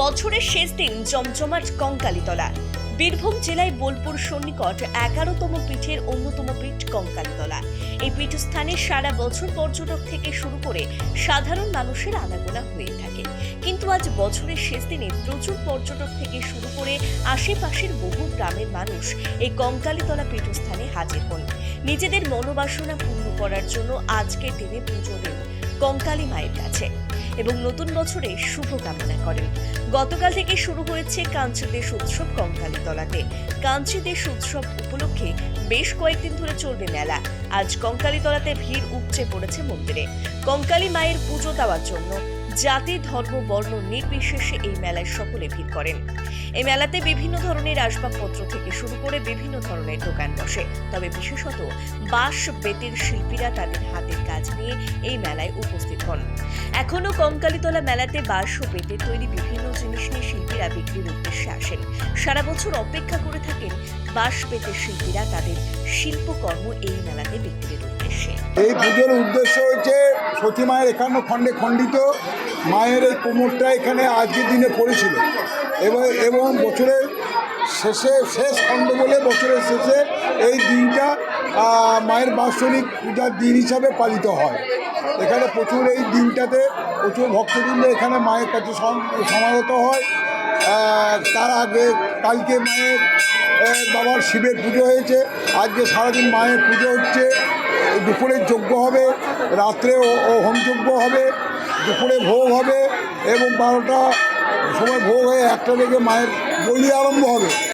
বছরের শেষ দিন জমজমাট কঙ্কালীতলা বীরভূম জেলায় বোলপুর সন্নিকট এগারোতম পীঠের অন্যতম পীঠ কঙ্কালীতলা। এই পীঠস্থানে সারা বছর পর্যটক থেকে শুরু করে সাধারণ মানুষের আনাগোনা হয়ে থাকে। কিন্তু আজ বছরের শেষ দিনে প্রচুর পর্যটক থেকে শুরু করে আশেপাশের বহু গ্রামের মানুষ এই কঙ্কালীতলা পীঠস্থানে হাজির হন। নিজেদের মনোবাসনা পূর্ণ করার জন্য আজকের দিনে পুজো দিন কঙ্কালী মায়ের কাছে। এবং নতুন বছরে শুভ কামনা করেন গতকাল থেকে শুরু হয়েছে কাঞ্চি দেশ উৎসব কঙ্কালীতলাতে কাঞ্চি দেশ উৎসব উপলক্ষে বেশ কয়েকদিন ধরে চলবে মেলা। আজ কঙ্কালীতলাতে ভিড় উপচে পড়েছে মন্দিরে। কঙ্কালী মায়ের পুজো দেওয়ার জন্য জাতি, ধর্ম, বর্ণ নির্বিশেষে এই মেলায় সকলে ভিড় করেন। এই মেলাতে বিভিন্ন ধরনের আসবাবপত্র থেকে শুরু করে বিভিন্ন ধরনের দোকান বসে। তবে বিশেষত বাঁশ, বেতের শিল্পীরা তাদের হাতের কাজ নিয়ে এই মেলায় উপস্থিত হন। এখনও কঙ্কালীতলা মেলাতে বাঁশ ও বেতের তৈরি বিভিন্ন জিনিস নিয়ে শিল্পীরা বিক্রির উদ্দেশ্যে আসেন। সারা বছর অপেক্ষা করে থাকেন বাঁশ বেতের শিল্পীরা তাদের শিল্পকর্ম এই মেলাতে বিক্রির উদ্দেশ্যে। এই পুজোর উদ্দেশ্য হচ্ছে সতী মায়ের একান্ন খণ্ডে খণ্ডিত মায়ের এই কোমরটা এখানে আজকের দিনে পড়েছিল। এবং এবং বছরের শেষে শেষ খণ্ড বলে বছরের শেষে এই দিনটা মায়ের বাৎসরিক পূজার দিন হিসাবে পালিত হয়। এখানে প্রচুর এই দিনটাতে প্রচুর ভক্তবৃন্দ এখানে মায়ের কাছে সমাগত হয়। তার আগে কালকে মায়ের বাবার শিবের পুজো হয়েছে। আজকে সারাদিন মায়ের পুজো হচ্ছে। দুপুরে যজ্ঞ হবে, রাত্রে ও- হোমযজ্ঞ হবে, দুপুরে ভোগ হবে এবং বারোটা সময় ভোগ হয়ে একটা থেকে মায়ের বলি আরম্ভ হবে।